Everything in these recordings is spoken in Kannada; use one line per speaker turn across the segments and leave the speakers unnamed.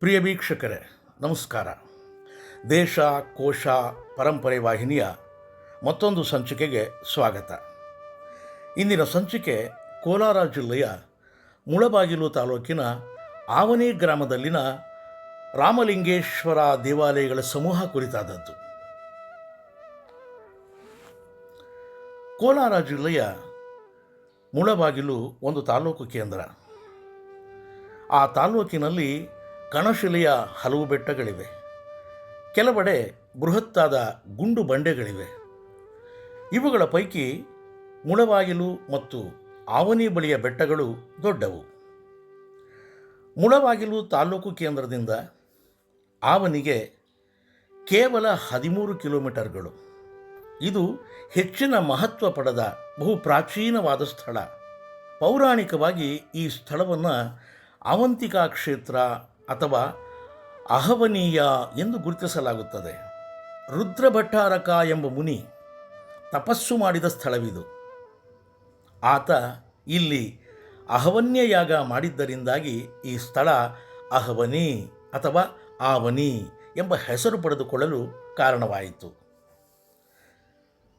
ಪ್ರಿಯ ವೀಕ್ಷಕರೇ, ನಮಸ್ಕಾರ. ದೇಶ, ಕೋಶ, ಪರಂಪರೆ ವಾಹಿನಿಯ ಮತ್ತೊಂದು ಸಂಚಿಕೆಗೆ ಸ್ವಾಗತ. ಇಂದಿನ ಸಂಚಿಕೆ ಕೋಲಾರ ಜಿಲ್ಲೆಯ ಮುಳಬಾಗಿಲು ತಾಲೂಕಿನ ಆವನಿ ಗ್ರಾಮದಲ್ಲಿನ ರಾಮಲಿಂಗೇಶ್ವರ ದೇವಾಲಯಗಳ ಸಮೂಹ ಕುರಿತಾದದ್ದು. ಕೋಲಾರ ಜಿಲ್ಲೆಯ ಮುಳಬಾಗಿಲು ಒಂದು ತಾಲೂಕು ಕೇಂದ್ರ. ಆ ತಾಲೂಕಿನಲ್ಲಿ ಕಣಶಿಲೆಯ ಹಲವು ಬೆಟ್ಟಗಳಿವೆ. ಕೆಲವೆಡೆ ಬೃಹತ್ತಾದ ಗುಂಡು ಬಂಡೆಗಳಿವೆ. ಇವುಗಳ ಪೈಕಿ ಮುಳಬಾಗಿಲು ಮತ್ತು ಆವನಿ ಬಳಿಯ ಬೆಟ್ಟಗಳು ದೊಡ್ಡವು. ಮುಳವಾಗಿಲು ತಾಲೂಕು ಕೇಂದ್ರದಿಂದ ಆವನಿಗೆ ಕೇವಲ ಹದಿಮೂರು ಕಿಲೋಮೀಟರ್ಗಳು. ಇದು ಹೆಚ್ಚಿನ ಮಹತ್ವ ಪಡೆದ ಬಹು ಪ್ರಾಚೀನವಾದ ಸ್ಥಳ. ಪೌರಾಣಿಕವಾಗಿ ಈ ಸ್ಥಳವನ್ನು ಅವಂತಿಕಾ ಕ್ಷೇತ್ರ ಅಥವಾ ಅಹವನೀಯ ಎಂದು ಗುರುತಿಸಲಾಗುತ್ತದೆ. ರುದ್ರಭಟ್ಟಾರಕ ಎಂಬ ಮುನಿ ತಪಸ್ಸು ಮಾಡಿದ ಸ್ಥಳವಿದು. ಆತ ಇಲ್ಲಿ ಅಹವನ್ಯಯಾಗ ಮಾಡಿದ್ದರಿಂದಾಗಿ ಈ ಸ್ಥಳ ಅಹವನಿ ಅಥವಾ ಆವನಿ ಎಂಬ ಹೆಸರು ಪಡೆದುಕೊಳ್ಳಲು ಕಾರಣವಾಯಿತು.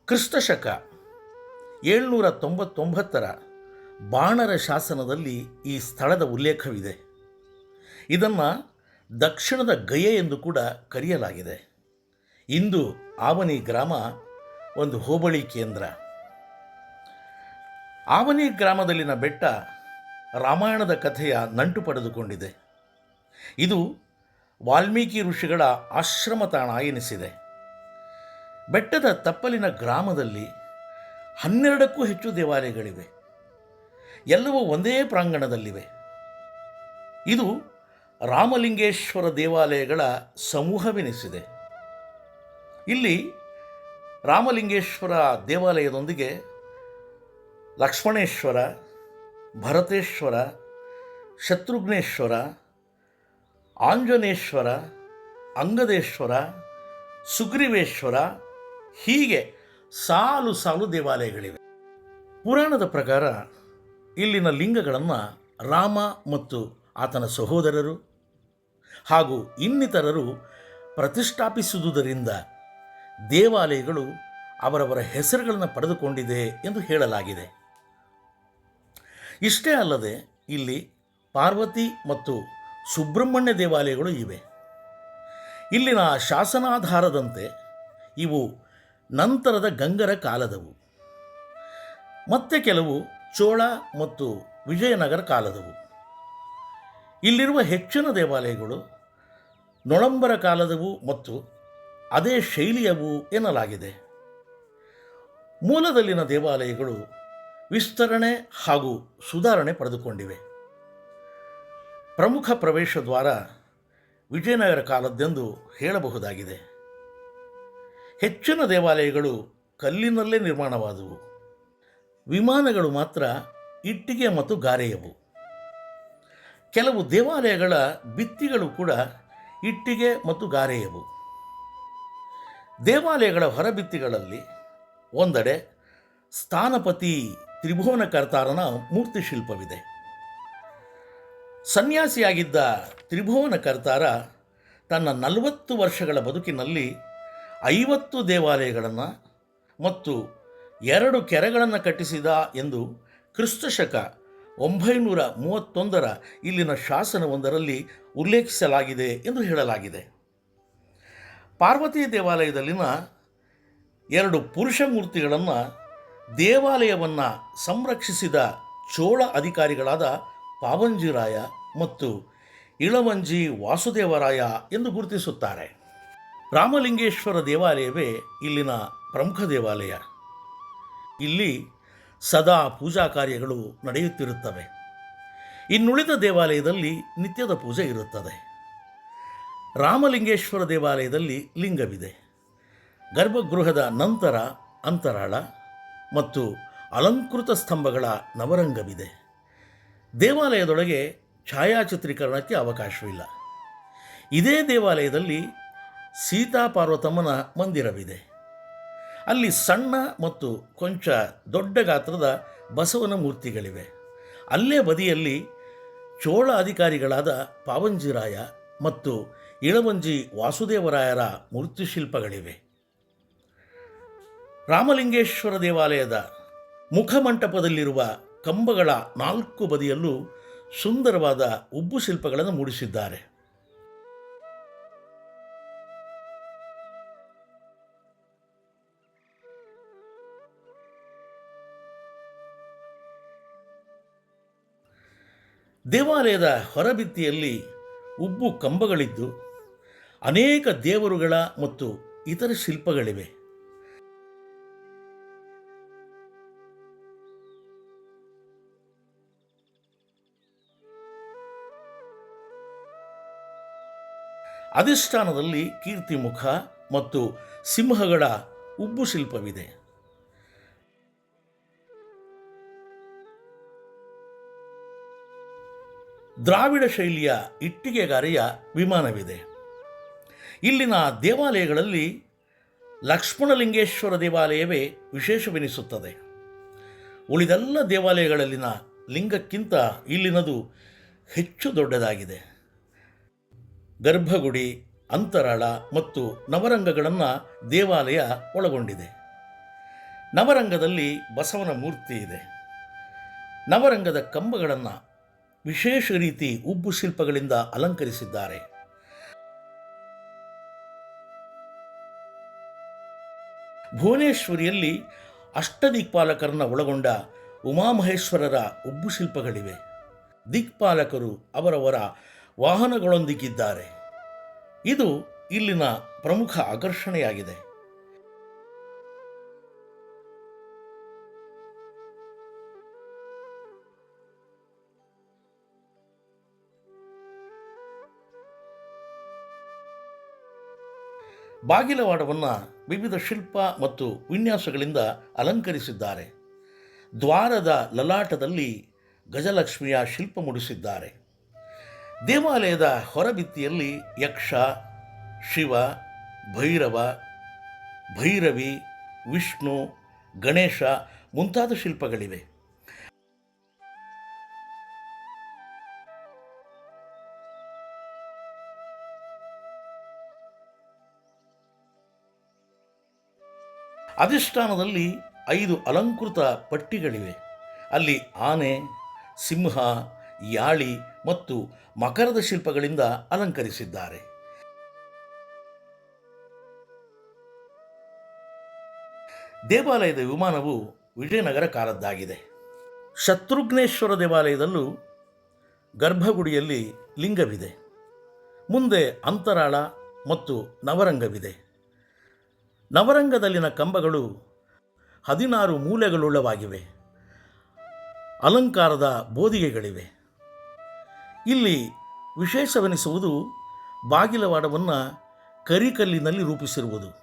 ಕ್ರಿಸ್ತಶಕ ಏಳ್ನೂರ ತೊಂಬತ್ತೊಂಬತ್ತರ ಬಾಣರ ಶಾಸನದಲ್ಲಿ ಈ ಸ್ಥಳದ ಉಲ್ಲೇಖವಿದೆ. ಇದನ್ನು ದಕ್ಷಿಣದ ಗಯೆ ಎಂದು ಕೂಡ ಕರೆಯಲಾಗಿದೆ. ಇಂದು ಆವನಿ ಗ್ರಾಮ ಒಂದು ಹೋಬಳಿ ಕೇಂದ್ರ. ಆವನಿ ಗ್ರಾಮದಲ್ಲಿನ ಬೆಟ್ಟ ರಾಮಾಯಣದ ಕಥೆಯ ನಂಟು ಪಡೆದುಕೊಂಡಿದೆ. ಇದು ವಾಲ್ಮೀಕಿ ಋಷಿಗಳ ಆಶ್ರಮ ತಾಣ ಎನಿಸಿದೆ. ಬೆಟ್ಟದ ತಪ್ಪಲಿನ ಗ್ರಾಮದಲ್ಲಿ ಹನ್ನೆರಡಕ್ಕೂ ಹೆಚ್ಚು ದೇವಾಲಯಗಳಿವೆ. ಎಲ್ಲವೂ ಒಂದೇ ಪ್ರಾಂಗಣದಲ್ಲಿವೆ. ಇದು ರಾಮಲಿಂಗೇಶ್ವರ ದೇವಾಲಯಗಳ ಸಮೂಹವೆನಿಸಿದೆ. ಇಲ್ಲಿ ರಾಮಲಿಂಗೇಶ್ವರ ದೇವಾಲಯದೊಂದಿಗೆ ಲಕ್ಷ್ಮಣೇಶ್ವರ, ಭರತೇಶ್ವರ, ಶತ್ರುಘ್ನೇಶ್ವರ, ಆಂಜನೇಶ್ವರ, ಅಂಗದೇಶ್ವರ, ಸುಗ್ರೀವೇಶ್ವರ ಹೀಗೆ ಸಾಲು ಸಾಲು ದೇವಾಲಯಗಳಿವೆ. ಪುರಾಣದ ಪ್ರಕಾರ ಇಲ್ಲಿನ ಲಿಂಗಗಳನ್ನು ರಾಮ ಮತ್ತು ಆತನ ಸಹೋದರರು ಹಾಗೂ ಇನ್ನಿತರರು ಪ್ರತಿಷ್ಠಾಪಿಸುವುದರಿಂದ ದೇವಾಲಯಗಳು ಅವರವರ ಹೆಸರುಗಳನ್ನು ಪಡೆದುಕೊಂಡಿದೆ ಎಂದು ಹೇಳಲಾಗಿದೆ. ಇಷ್ಟೇ ಅಲ್ಲದೆ ಇಲ್ಲಿ ಪಾರ್ವತಿ ಮತ್ತು ಸುಬ್ರಹ್ಮಣ್ಯ ದೇವಾಲಯಗಳು ಇವೆ. ಇಲ್ಲಿನ ಶಾಸನಾಧಾರದಂತೆ ಇವು ನಂತರದ ಗಂಗರ ಕಾಲದವು. ಮತ್ತೆ ಕೆಲವು ಚೋಳ ಮತ್ತು ವಿಜಯನಗರ ಕಾಲದವು. ಇಲ್ಲಿರುವ ಹೆಚ್ಚಿನ ದೇವಾಲಯಗಳು ನೊಳಂಬರ ಕಾಲದವು ಮತ್ತು ಅದೇ ಶೈಲಿಯವು ಎನ್ನಲಾಗಿದೆ. ಮೂಲದಲ್ಲಿನ ದೇವಾಲಯಗಳು ವಿಸ್ತರಣೆ ಹಾಗೂ ಸುಧಾರಣೆ ಪಡೆದುಕೊಂಡಿವೆ. ಪ್ರಮುಖ ಪ್ರವೇಶ ದ್ವಾರ ವಿಜಯನಗರ ಕಾಲದ್ದೆಂದು ಹೇಳಬಹುದಾಗಿದೆ. ಹೆಚ್ಚಿನ ದೇವಾಲಯಗಳು ಕಲ್ಲಿನಲ್ಲೇ ನಿರ್ಮಾಣವಾದವು. ವಿಮಾನಗಳು ಮಾತ್ರ ಇಟ್ಟಿಗೆ ಮತ್ತು ಗಾರೆಯವು. ಕೆಲವು ದೇವಾಲಯಗಳ ಭಿತ್ತಿಗಳು ಕೂಡ ಇಟ್ಟಿಗೆ ಮತ್ತು ಗಾರೆಯವು. ದೇವಾಲಯಗಳ ಹೊರಭಿತ್ತಿಗಳಲ್ಲಿ ಒಂದೆಡೆ ಸ್ಥಾನಪತಿ ತ್ರಿಭುವನ ಕರ್ತಾರನ ಮೂರ್ತಿ ಶಿಲ್ಪವಿದೆ. ಸನ್ಯಾಸಿಯಾಗಿದ್ದ ತ್ರಿಭುವನ ಕರ್ತಾರ ತನ್ನ ನಲವತ್ತು ವರ್ಷಗಳ ಬದುಕಿನಲ್ಲಿ ಐವತ್ತು ದೇವಾಲಯಗಳನ್ನು ಮತ್ತು ಎರಡು ಕೆರೆಗಳನ್ನು ಕಟ್ಟಿಸಿದ ಎಂದು ಕ್ರಿಸ್ತಶಕ ಒಂಬೈನೂರ ಮೂವತ್ತೊಂದರ ಇಲ್ಲಿನ ಶಾಸನವೊಂದರಲ್ಲಿ ಉಲ್ಲೇಖಿಸಲಾಗಿದೆ ಎಂದು ಹೇಳಲಾಗಿದೆ. ಪಾರ್ವತಿ ದೇವಾಲಯದಲ್ಲಿನ ಎರಡು ಪುರುಷ ಮೂರ್ತಿಗಳನ್ನು ದೇವಾಲಯವನ್ನು ಸಂರಕ್ಷಿಸಿದ ಚೋಳ ಅಧಿಕಾರಿಗಳಾದ ಪಾವಂಜಿರಾಯ ಮತ್ತು ಇಳವಂಜಿ ವಾಸುದೇವರಾಯ ಎಂದು ಗುರುತಿಸುತ್ತಾರೆ. ರಾಮಲಿಂಗೇಶ್ವರ ದೇವಾಲಯವೇ ಇಲ್ಲಿನ ಪ್ರಮುಖ ದೇವಾಲಯ. ಇಲ್ಲಿ ಸದಾ ಪೂಜಾ ಕಾರ್ಯಗಳು ನಡೆಯುತ್ತಿರುತ್ತವೆ. ಇನ್ನುಳಿದ ದೇವಾಲಯದಲ್ಲಿ ನಿತ್ಯದ ಪೂಜೆ ಇರುತ್ತದೆ. ರಾಮಲಿಂಗೇಶ್ವರ ದೇವಾಲಯದಲ್ಲಿ ಲಿಂಗವಿದೆ. ಗರ್ಭಗೃಹದ ನಂತರ ಅಂತರಾಳ ಮತ್ತು ಅಲಂಕೃತ ಸ್ತಂಭಗಳ ನವರಂಗವಿದೆ. ದೇವಾಲಯದೊಳಗೆ ಛಾಯಾಚಿತ್ರೀಕರಣಕ್ಕೆ ಅವಕಾಶವಿಲ್ಲ. ಇದೇ ದೇವಾಲಯದಲ್ಲಿ ಸೀತಾಪಾರ್ವತಮ್ಮನ ಮಂದಿರವಿದೆ. ಅಲ್ಲಿ ಸಣ್ಣ ಮತ್ತು ಕೊಂಚ ದೊಡ್ಡ ಗಾತ್ರದ ಬಸವನ ಮೂರ್ತಿಗಳಿವೆ. ಅಲ್ಲೇ ಬದಿಯಲ್ಲಿ ಚೋಳ ಅಧಿಕಾರಿಗಳಾದ ಪಾವಂಜಿರಾಯ ಮತ್ತು ಇಳವಂಜಿ ವಾಸುದೇವರಾಯರ ಮೂರ್ತಿ ಶಿಲ್ಪಗಳಿವೆ. ರಾಮಲಿಂಗೇಶ್ವರ ದೇವಾಲಯದ ಮುಖಮಂಟಪದಲ್ಲಿರುವ ಕಂಬಗಳ ನಾಲ್ಕು ಬದಿಯಲ್ಲೂ ಸುಂದರವಾದ ಉಬ್ಬು ಶಿಲ್ಪಗಳನ್ನು ಮೂಡಿಸಿದ್ದಾರೆ. ದೇವಾಲಯದ ಹೊರಭಿತ್ತಿಯಲ್ಲಿ ಉಬ್ಬು ಕಂಬಗಳಿದ್ದು ಅನೇಕ ದೇವರುಗಳ ಮತ್ತು ಇತರ ಶಿಲ್ಪಗಳಿವೆ. ಅಧಿಷ್ಠಾನದಲ್ಲಿ ಕೀರ್ತಿಮುಖ ಮತ್ತು ಸಿಂಹಗಳ ಉಬ್ಬು ಶಿಲ್ಪವಿದೆ. ದ್ರಾವಿಡ ಶೈಲಿಯ ಇಟ್ಟಿಗೆಗಾರೆಯ ವಿಮಾನವಿದೆ. ಇಲ್ಲಿನ ದೇವಾಲಯಗಳಲ್ಲಿ ಲಕ್ಷ್ಮಣಲಿಂಗೇಶ್ವರ ದೇವಾಲಯವೇ ವಿಶೇಷವೆನಿಸುತ್ತದೆ. ಉಳಿದೆಲ್ಲ ದೇವಾಲಯಗಳಲ್ಲಿನ ಲಿಂಗಕ್ಕಿಂತ ಇಲ್ಲಿನದು ಹೆಚ್ಚು ದೊಡ್ಡದಾಗಿದೆ. ಗರ್ಭಗುಡಿ, ಅಂತರಾಳ ಮತ್ತು ನವರಂಗಗಳನ್ನು ದೇವಾಲಯ ಒಳಗೊಂಡಿದೆ. ನವರಂಗದಲ್ಲಿ ಬಸವನ ಮೂರ್ತಿ ಇದೆ ನವರಂಗದ ಕಂಬಗಳನ್ನು ವಿಶೇಷ ರೀತಿ ಉಬ್ಬು ಶಿಲ್ಪಗಳಿಂದ ಅಲಂಕರಿಸಿದ್ದಾರೆ. ಭುವನೇಶ್ವರಿಯಲ್ಲಿ ಅಷ್ಟದಿಕ್ಪಾಲಕರನ್ನ ಒಳಗೊಂಡ ಉಮಾಮಹೇಶ್ವರರ ಉಬ್ಬು ಶಿಲ್ಪಗಳಿವೆ. ದಿಕ್ಪಾಲಕರು ಅವರವರ ವಾಹನಗಳೊಂದಿಗಿದ್ದಾರೆ. ಇದು ಇಲ್ಲಿನ ಪ್ರಮುಖ ಆಕರ್ಷಣೆಯಾಗಿದೆ. ಬಾಗಿಲವಾಡವನ್ನು ವಿವಿಧ ಶಿಲ್ಪ ಮತ್ತು ವಿನ್ಯಾಸಗಳಿಂದ ಅಲಂಕರಿಸಿದ್ದಾರೆ. ದ್ವಾರದ ಲಲಾಟದಲ್ಲಿ ಗಜಲಕ್ಷ್ಮಿಯ ಶಿಲ್ಪ ಮೂಡಿಸಿದ್ದಾರೆ. ದೇವಾಲಯದ ಹೊರಭಿತ್ತಿಯಲ್ಲಿ ಯಕ್ಷ, ಶಿವ, ಭೈರವ, ಭೈರವಿ, ವಿಷ್ಣು, ಗಣೇಶ ಮುಂತಾದ ಶಿಲ್ಪಗಳಿವೆ. ಅಧಿಷ್ಠಾನದಲ್ಲಿ ಐದು ಅಲಂಕೃತ ಪಟ್ಟಿಗಳಿವೆ. ಅಲ್ಲಿ ಆನೆ, ಸಿಂಹ, ಯಾಳಿ ಮತ್ತು ಮಕರದ ಶಿಲ್ಪಗಳಿಂದ ಅಲಂಕರಿಸಿದ್ದಾರೆ. ದೇವಾಲಯದ ವಿಮಾನವು ವಿಜಯನಗರ ಕಾಲದ್ದಾಗಿದೆ ಶತ್ರುಘ್ನೇಶ್ವರ ದೇವಾಲಯದಲ್ಲೂ ಗರ್ಭಗುಡಿಯಲ್ಲಿ ಲಿಂಗವಿದೆ. ಮುಂದೆ ಅಂತರಾಳ ಮತ್ತು ನವರಂಗವಿದೆ. ನವರಂಗದಲ್ಲಿನ ಕಂಬಗಳು ಹದಿನಾರು ಮೂಲೆಗಳುಳ್ಳವಾಗಿವೆ. ಅಲಂಕಾರದ ಬೋದಿಗೆಗಳಿವೆ. ಇಲ್ಲಿ ವಿಶೇಷವೆನಿಸುವುದು ಬಾಗಿಲವಾಡವನ್ನು ಕರಿಕಲ್ಲಿನಲ್ಲಿ ರೂಪಿಸಿರುವುದು.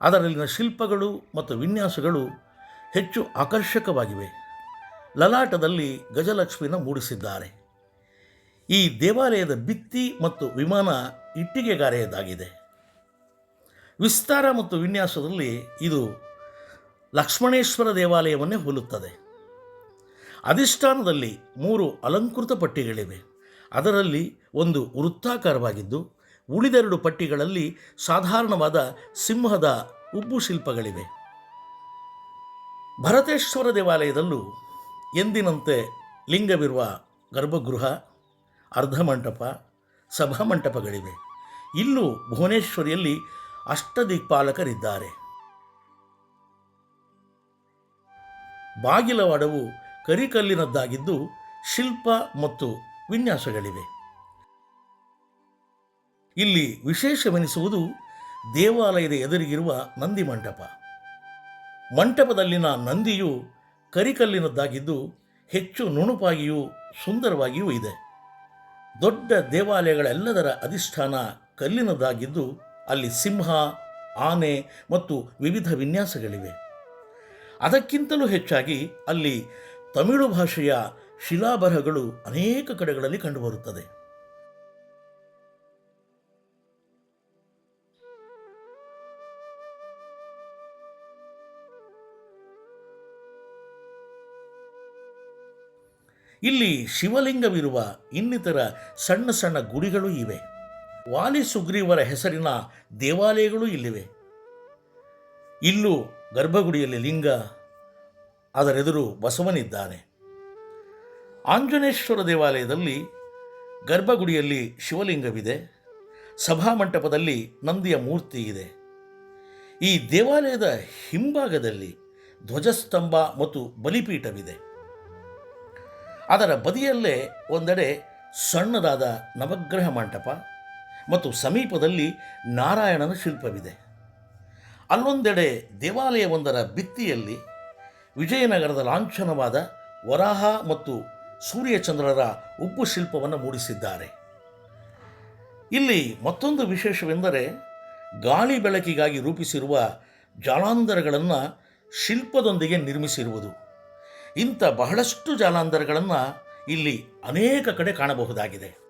ಅದರಲ್ಲಿನ ಶಿಲ್ಪಗಳು ಮತ್ತು ವಿನ್ಯಾಸಗಳು ಹೆಚ್ಚು ಆಕರ್ಷಕವಾಗಿವೆ. ಲಲಾಟದಲ್ಲಿ ಗಜಲಕ್ಷ್ಮಿನ ಮೂಡಿಸಿದ್ದಾರೆ. ಈ ದೇವಾಲಯದ ಭಿತ್ತಿ ಮತ್ತು ವಿಮಾನ ಇಟ್ಟಿಗೆಗಾರೆಯದಾಗಿದೆ ವಿಸ್ತಾರ ಮತ್ತು ವಿನ್ಯಾಸದಲ್ಲಿ ಇದು ಲಕ್ಷ್ಮಣೇಶ್ವರ ದೇವಾಲಯವನ್ನೇ ಹೋಲುತ್ತದೆ. ಅಧಿಷ್ಠಾನದಲ್ಲಿ ಮೂರು ಅಲಂಕೃತ ಪಟ್ಟಿಗಳಿವೆ. ಅದರಲ್ಲಿ ಒಂದು ವೃತ್ತಾಕಾರವಾಗಿದ್ದು, ಉಳಿದೆರಡು ಪಟ್ಟಿಗಳಲ್ಲಿ ಸಾಧಾರಣವಾದ ಸಿಂಹದ ಉಬ್ಬು ಶಿಲ್ಪಗಳಿವೆ. ಭರತೇಶ್ವರ ದೇವಾಲಯದಲ್ಲೂ ಎಂದಿನಂತೆ ಲಿಂಗವಿರುವ ಗರ್ಭಗೃಹ, ಅರ್ಧಮಂಟಪ, ಸಭಾಮಂಟಪಗಳಿವೆ. ಇಲ್ಲೂ ಭುವನೇಶ್ವರಿಯಲ್ಲಿ ಅಷ್ಟದಿಕ್ಪಾಲಕರಿದ್ದಾರೆ. ಬಾಗಿಲವಾಡವು ಕರಿಕಲ್ಲಿನದ್ದಾಗಿದ್ದು ಶಿಲ್ಪ ಮತ್ತು ವಿನ್ಯಾಸಗಳಿವೆ. ಇಲ್ಲಿ ವಿಶೇಷವೆನಿಸುವುದು ದೇವಾಲಯದ ಎದುರಿಗಿರುವ ನಂದಿ ಮಂಟಪ. ಮಂಟಪದಲ್ಲಿನ ನಂದಿಯು ಕರಿಕಲ್ಲಿನದ್ದಾಗಿದ್ದು ಹೆಚ್ಚು ನುಣುಪಾಗಿಯೂ ಸುಂದರವಾಗಿಯೂ ಇದೆ. ದೊಡ್ಡ ದೇವಾಲಯಗಳೆಲ್ಲದರ ಅಧಿಷ್ಠಾನ ಕಲ್ಲಿನದ್ದಾಗಿದ್ದು ಅಲ್ಲಿ ಸಿಂಹ, ಆನೆ ಮತ್ತು ವಿವಿಧ ವಿನ್ಯಾಸಗಳಿವೆ. ಅದಕ್ಕಿಂತಲೂ ಹೆಚ್ಚಾಗಿ ಅಲ್ಲಿ ತಮಿಳು ಭಾಷೆಯ ಶಿಲಾಬರಹಗಳು ಅನೇಕ ಕಡೆಗಳಲ್ಲಿ ಕಂಡುಬರುತ್ತದೆ. ಇಲ್ಲಿ ಶಿವಲಿಂಗವಿರುವ ಇನ್ನಿತರ ಸಣ್ಣ ಸಣ್ಣ ಗುಡಿಗಳು ಇವೆ. ವಾಲಿ ಸುಗ್ರೀವರ ಹೆಸರಿನ ದೇವಾಲಯಗಳು ಇಲ್ಲಿವೆ. ಇಲ್ಲೂ ಗರ್ಭಗುಡಿಯಲ್ಲಿ ಲಿಂಗ, ಅದರೆದುರು ಬಸವನಿದ್ದಾನೆ. ಆಂಜನೇಶ್ವರ ದೇವಾಲಯದಲ್ಲಿ ಗರ್ಭಗುಡಿಯಲ್ಲಿ ಶಿವಲಿಂಗವಿದೆ. ಸಭಾಮಂಟಪದಲ್ಲಿ ನಂದಿಯ ಮೂರ್ತಿ ಇದೆ. ಈ ದೇವಾಲಯದ ಹಿಂಭಾಗದಲ್ಲಿ ಧ್ವಜಸ್ತಂಭ ಮತ್ತು ಬಲಿಪೀಠವಿದೆ. ಅದರ ಬದಿಯಲ್ಲೇ ಒಂದೆಡೆ ಸಣ್ಣದಾದ ನವಗ್ರಹ ಮಂಟಪ. ಮತ್ತು ಸಮೀಪದಲ್ಲಿ ನಾರಾಯಣನ ಶಿಲ್ಪವಿದೆ. ಅಲ್ಲೊಂದೆಡೆ ದೇವಾಲಯವೊಂದರ ಭಿತ್ತಿಯಲ್ಲಿ ವಿಜಯನಗರದ ಲಾಂಛನವಾದ ವರಾಹ ಮತ್ತು ಸೂರ್ಯಚಂದ್ರರ ಉಬ್ಬು ಶಿಲ್ಪವನ್ನು ಮೂಡಿಸಿದ್ದಾರೆ. ಇಲ್ಲಿ ಮತ್ತೊಂದು ವಿಶೇಷವೆಂದರೆ ಗಾಳಿ ಬೆಳಕಿಗಾಗಿ ರೂಪಿಸಿರುವ ಜಾಲಾಂಧರಗಳನ್ನು ಶಿಲ್ಪದೊಂದಿಗೆ ನಿರ್ಮಿಸಿರುವುದು. ಇಂಥ ಬಹಳಷ್ಟು ಜಾಲಾಂಧರಗಳನ್ನು ಇಲ್ಲಿ ಅನೇಕ ಕಡೆ ಕಾಣಬಹುದಾಗಿದೆ.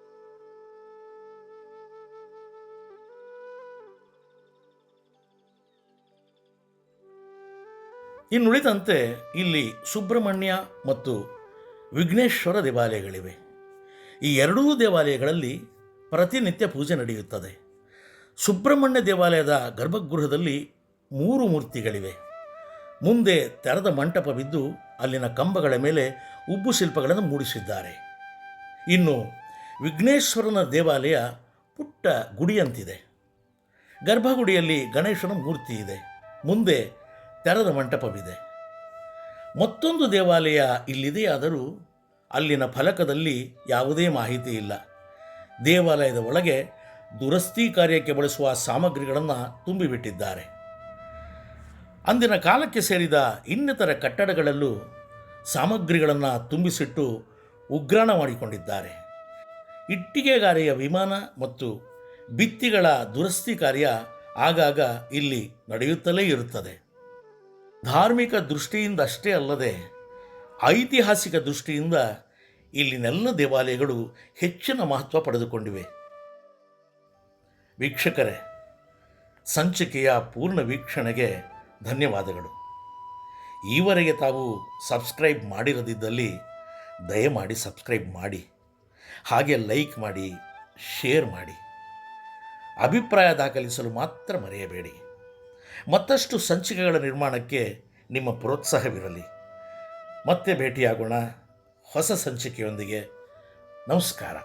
ಇನ್ನುಳಿದಂತೆ ಇಲ್ಲಿ ಸುಬ್ರಹ್ಮಣ್ಯ ಮತ್ತು ವಿಘ್ನೇಶ್ವರ ದೇವಾಲಯಗಳಿವೆ. ಈ ಎರಡೂ ದೇವಾಲಯಗಳಲ್ಲಿ ಪ್ರತಿನಿತ್ಯ ಪೂಜೆ ನಡೆಯುತ್ತದೆ. ಸುಬ್ರಹ್ಮಣ್ಯ ದೇವಾಲಯದ ಗರ್ಭಗೃಹದಲ್ಲಿ ಮೂರು ಮೂರ್ತಿಗಳಿವೆ. ಮುಂದೆ ತೆರೆದ ಮಂಟಪವಿದ್ದು ಅಲ್ಲಿನ ಕಂಬಗಳ ಮೇಲೆ ಉಬ್ಬು ಶಿಲ್ಪಗಳನ್ನು ಮೂಡಿಸಿದ್ದಾರೆ. ಇನ್ನು ವಿಘ್ನೇಶ್ವರನ ದೇವಾಲಯ ಪುಟ್ಟ ಗುಡಿಯಂತಿದೆ. ಗರ್ಭಗುಡಿಯಲ್ಲಿ ಗಣೇಶನ ಮೂರ್ತಿ ಇದೆ ಮುಂದೆ ತೆರೆದ ಮಂಟಪವಿದೆ. ಮತ್ತೊಂದು ದೇವಾಲಯ ಇಲ್ಲಿದೆಯಾದರೂ ಅಲ್ಲಿನ ಫಲಕದಲ್ಲಿ ಯಾವುದೇ ಮಾಹಿತಿ ಇಲ್ಲ. ದೇವಾಲಯದ ಒಳಗೆ ದುರಸ್ತಿ ಕಾರ್ಯಕ್ಕೆ ಬಳಸುವ ಸಾಮಗ್ರಿಗಳನ್ನು ತುಂಬಿಬಿಟ್ಟಿದ್ದಾರೆ. ಅಂದಿನ ಕಾಲಕ್ಕೆ ಸೇರಿದ ಇನ್ನಿತರ ಕಟ್ಟಡಗಳಲ್ಲೂ ಸಾಮಗ್ರಿಗಳನ್ನು ತುಂಬಿಸಿಟ್ಟು ಉಗ್ರಾಣ ಮಾಡಿಕೊಂಡಿದ್ದಾರೆ. ಇಟ್ಟಿಗೆಗಾರೆಯ ವಿಮಾನ ಮತ್ತು ಭಿತ್ತಿಗಳ ದುರಸ್ತಿ ಕಾರ್ಯ ಆಗಾಗ ಇಲ್ಲಿ ನಡೆಯುತ್ತಲೇ ಇರುತ್ತದೆ. ಧಾರ್ಮಿಕ ದೃಷ್ಟಿಯಿಂದ ಅಷ್ಟೇ ಅಲ್ಲದೆ ಐತಿಹಾಸಿಕ ದೃಷ್ಟಿಯಿಂದ ಇಲ್ಲಿನೆಲ್ಲ ದೇವಾಲಯಗಳು ಹೆಚ್ಚಿನ ಮಹತ್ವ ಪಡೆದುಕೊಂಡಿವೆ. ವೀಕ್ಷಕರೇ, ಸಂಚಿಕೆಯ ಪೂರ್ಣ ವೀಕ್ಷಣೆಗೆ ಧನ್ಯವಾದಗಳು. ಈವರೆಗೆ ತಾವು ಸಬ್ಸ್ಕ್ರೈಬ್ ಮಾಡಿರದಿದ್ದಲ್ಲಿ ದಯಮಾಡಿ ಸಬ್ಸ್ಕ್ರೈಬ್ ಮಾಡಿ, ಹಾಗೆ ಲೈಕ್ ಮಾಡಿ, ಶೇರ್ ಮಾಡಿ. ಅಭಿಪ್ರಾಯ ದಾಖಲಿಸಲು ಮಾತ್ರ ಮರೆಯಬೇಡಿ. ಮತ್ತಷ್ಟು ಸಂಚಿಕೆಗಳ ನಿರ್ಮಾಣಕ್ಕೆ ನಿಮ್ಮ ಪ್ರೋತ್ಸಾಹವಿರಲಿ. ಮತ್ತೆ ಭೇಟಿಯಾಗೋಣ. ಹೊಸ ಸಂಚಿಕೆಯೊಂದಿಗೆ. ನಮಸ್ಕಾರ.